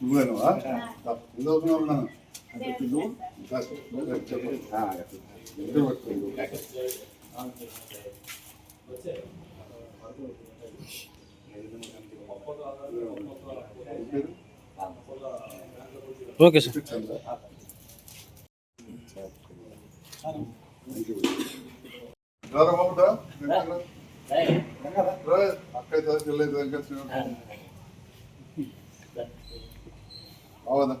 నువ్వేనా ఎంత అవుతున్నావు నాన్న నువ్వు చెప్పు ఇద్దరు పట్టుకోండి. ఓకే సార్ చంద్ర రారా చెల్లైతే ఇంకా అవదా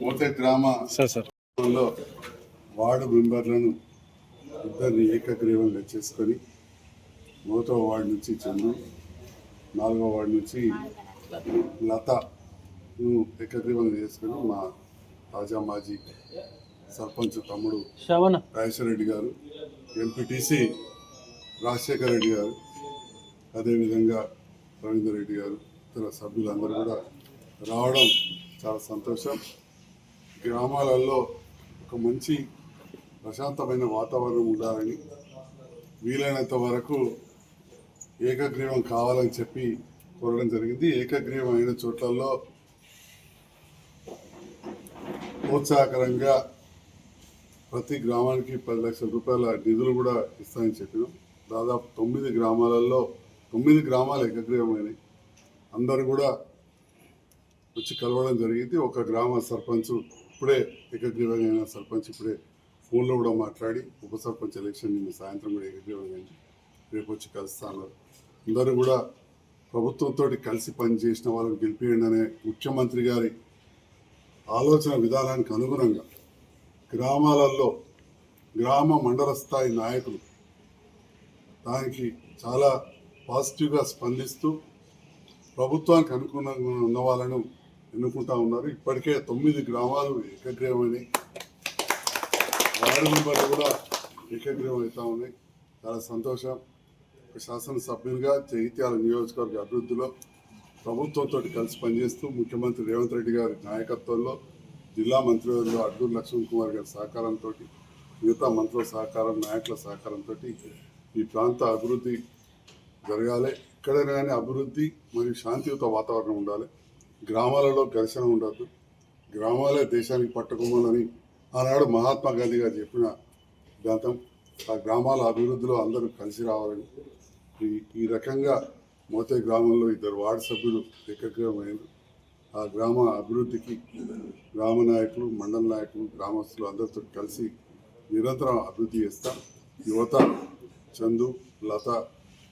మోతే గ్రామ వార్డు మెంబర్లను ఇద్దరిని ఏకగ్రీవంగా చేసుకొని మూడవ వార్డు నుంచి చందు నాలుగవ వార్డు నుంచి లతను ఏకగ్రీవంగా చేసుకొని మా తాజా మాజీ సర్పంచ్ తమ్ముడు రాజేశ్వరరెడ్డి గారు ఎంపీటీసీ రాజశేఖర రెడ్డి గారు అదేవిధంగా రవీందర్ రెడ్డి గారు ఇతర సభ్యులందరూ కూడా రావడం చాలా సంతోషం. గ్రామాలలో ఒక మంచి ప్రశాంతమైన వాతావరణం ఉండాలని వీలైనంత వరకు ఏకగ్రీవం కావాలని చెప్పి కోరడం జరిగింది. ఏకగ్రీవం అయిన చోట్లలో ప్రోత్సాహకరంగా ప్రతి గ్రామానికి పది లక్షల రూపాయల నిధులు కూడా ఇస్తామని చెప్పినాం. దాదాపు తొమ్మిది గ్రామాలలో తొమ్మిది గ్రామాలు ఏకగ్రీవమైనవి అందరూ కూడా వచ్చి కలవడం జరిగింది. ఒక గ్రామ సర్పంచ్ ఇప్పుడే ఏకగ్రీవమైన సర్పంచ్ ఇప్పుడే ఫోన్లో కూడా మాట్లాడి ఉప సర్పంచ్ ఎలక్షన్ నిన్న సాయంత్రం కూడా ఏకగ్రీవమైంది రేపు వచ్చి కలుస్తాను. అందరూ కూడా ప్రభుత్వంతో కలిసి పనిచేసిన వాళ్ళని గెలిపియండి అనే ముఖ్యమంత్రి గారి ఆలోచన విధానానికి అనుగుణంగా గ్రామాలలో గ్రామ మండల స్థాయి నాయకులు దానికి చాలా పాజిటివ్గా స్పందిస్తూ ప్రభుత్వానికి అనుగుణంగా ఉన్న వాళ్ళను ఎన్నుకుంటా ఉన్నారు. ఇప్పటికే తొమ్మిది గ్రామాలు ఏకగ్రీవమని వార్డు మెంబర్లు కూడా ఏకగ్రీవం అవుతా ఉన్నాయి. చాలా సంతోషం. ఒక శాసనసభ్యునిగా జగిత్యాల నియోజకవర్గ అభివృద్ధిలో ప్రభుత్వంతో కలిసి పనిచేస్తూ ముఖ్యమంత్రి రేవంత్ రెడ్డి గారి నాయకత్వంలో జిల్లా మంత్రివర్యులు అడ్డూరు లక్ష్మణ్ కుమార్ గారి సహకారంతో మిగతా మంత్రుల సహకారం నాయకుల సహకారంతో ఈ ప్రాంత అభివృద్ధి జరగాలి. ఎక్కడైనా కానీ అభివృద్ధి మరియు శాంతియుత వాతావరణం ఉండాలి. గ్రామాలలో ఘర్షణ ఉండద్దు. గ్రామాలే దేశానికి పట్టుకోవాలని ఆనాడు మహాత్మా గాంధీ గారు చెప్పిన సిద్ధాంతం ఆ గ్రామాల అభివృద్ధిలో అందరూ కలిసి రావాలని. ఈ ఈ రకంగా మోతే గ్రామంలో ఇద్దరు వార్డు సభ్యులు ఏకగ్రహమైన ఆ గ్రామ అభివృద్ధికి గ్రామ నాయకులు మండల నాయకులు గ్రామస్తులు అందరితో కలిసి నిరంతరం అభివృద్ధి చేస్తాం. యువత చందు లత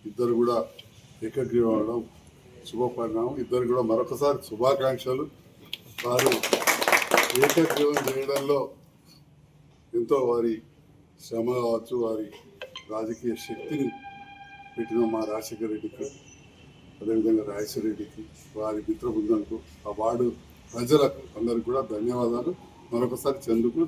ఇద్దరు కూడా ఏకగ్రీవం అవడం శుభపరిణామం ఇద్దరు కూడా మరొకసారి శుభాకాంక్షలు. వారు ఏకగ్రీవం చేయడంలో ఎంతో వారి శ్రమ కావచ్చు వారి రాజకీయ శక్తిని పెట్టిన మా రాజశేఖర రెడ్డికి అదేవిధంగా రాజేశ్వర రెడ్డికి వారి మిత్ర బృందంకు ఆ వార్డు ప్రజలకు అందరికి కూడా ధన్యవాదాలు. మరొకసారి చంద్రుకు